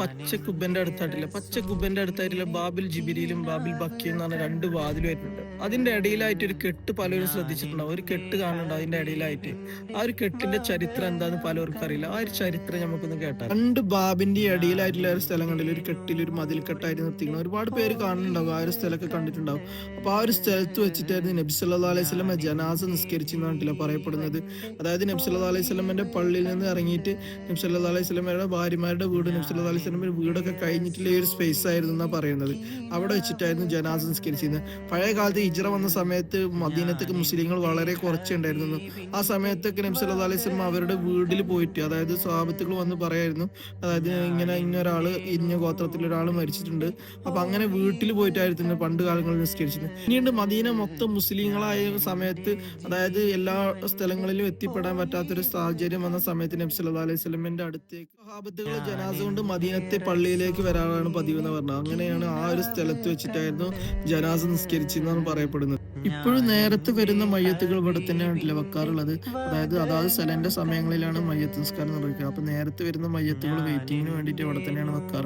പച്ച കുബന്റെ അടുത്തായിട്ടില്ല. പച്ച കുബന്റെ അടുത്തായിട്ടില്ല ബാബിൽ ജിബിരിയിലും ബാബിൽ ബക്കിയും എന്ന് പറഞ്ഞ രണ്ട് വാതിൽ വരുന്നുണ്ട് അതിന്റെ ഇടയിലായിട്ട് ഒരു കെട്ട് പലരും ശ്രദ്ധിച്ചിട്ടുണ്ടാവും. ഒരു കെട്ട് കാണുന്നുണ്ട് അതിന്റെ ഇടയിലായിട്ട്. ആ ഒരു കെട്ടിന്റെ ചരിത്രം എന്താന്ന് പലർക്കും അറിയില്ല. ആ ഒരു ചരിത്രം നമുക്കൊന്ന് കേട്ടാൽ രണ്ട് ബാബിന്റെ ഇടയിലായിട്ടുള്ള ഒരു സ്ഥലം കണ്ടില്ല ഒരു കെട്ടിൽ ഒരു മതിൽ കെട്ടായിട്ട് നിർത്തിക്കണം ഒരുപാട് പേര് കാണുന്നുണ്ടാവും. ആ ഒരു സ്ഥലമൊക്കെ കണ്ടിട്ടുണ്ടാവും. അപ്പൊ ആ ഒരു സ്ഥലത്ത് വെച്ചിട്ടായിരുന്നു നബി സല്ലല്ലാഹു അലൈഹി ജനാസ നിസ്കരിച്ചെന്ന് കണ്ടില്ല പറയപ്പെടുന്നത്. അതായത് നബി സല്ലല്ലാഹു അലൈഹി സ്വലമിന്റെ പള്ളിയിൽ നിന്ന് ഇറങ്ങിയിട്ട് നബി സല്ലല്ലാഹു അലൈഹി സ്വലമയുടെ ഭാര്യമാരുടെ വീട് നബി അലൈഹി സ്വലമിന്റെ വീടൊക്കെ കഴിഞ്ഞിട്ടുള്ള ഒരു സ്പേസ് ആയിരുന്നു എന്നാ പറയുന്നത്. അവിടെ വെച്ചിട്ടായിരുന്നു ജനാസ സംസ്കരിച്ചിരുന്നത് പഴയ കാലത്ത് ഇജ്ര വന്ന സമയത്ത് മദീനത്തേക്ക് മുസ്ലിങ്ങൾ വളരെ കുറച്ചുണ്ടായിരുന്നു ആ സമയത്തൊക്കെ നബി അലൈഹി സ്വലം അവരുടെ വീട്ടിൽ പോയിട്ട് അതായത് സ്വാപത്തുകൾ വന്ന് പറയായിരുന്നു. അതായത് ഇങ്ങനെ ഇന്ന ഒരാൾ ഇന്ന ഗോത്രത്തിൽ ഒരാൾ മരിച്ചിട്ടുണ്ട്. അപ്പൊ അങ്ങനെ വീട്ടിൽ പോയിട്ടായിരുന്നു പണ്ട് കാലങ്ങളിൽ നിസ്കരിച്ചത് പിന്നീട് മദീന മൊത്തം മുസ്ലിങ്ങളായ സമയത്ത് അതായത് എല്ലാ സ്ഥലങ്ങളിലും എത്തിപ്പെടാൻ പറ്റാത്തൊരു സാഹചര്യം വന്ന സമയത്ത് നബി അലൈഹി സ്വലമിന്റെ അടുത്തേക്ക് ജനാസ കൊണ്ട് മദീനത്തെ പള്ളിയിലേക്ക് വരാനാണ് പതിവ് എന്ന് പറഞ്ഞത്. അങ്ങനെയാണ് ആ ഒരു സ്ഥലത്ത് വെച്ചിട്ടായിരുന്നു ജനാസ നിസ്കരിച്ചെന്നാണ് പറയപ്പെടുന്നത്. ഇപ്പോഴും നേരത്തെ വരുന്ന മയ്യത്തുകൾ ഇവിടെ തന്നെയാണ് വെക്കാറുള്ളത്. അതായത് അതാത് സ്ഥലന്റെ സമയങ്ങളിലാണ് മയ്യത്ത് നിസ്കാരം നിർവഹിക്കുക. അപ്പൊ നേരത്തെ വരുന്ന മയ്യത്തുകൾ വെയിറ്റിങ്ങിന് വേണ്ടിയിട്ട് ഇവിടെ തന്നെയാണ് വെക്കാറുള്ളത്.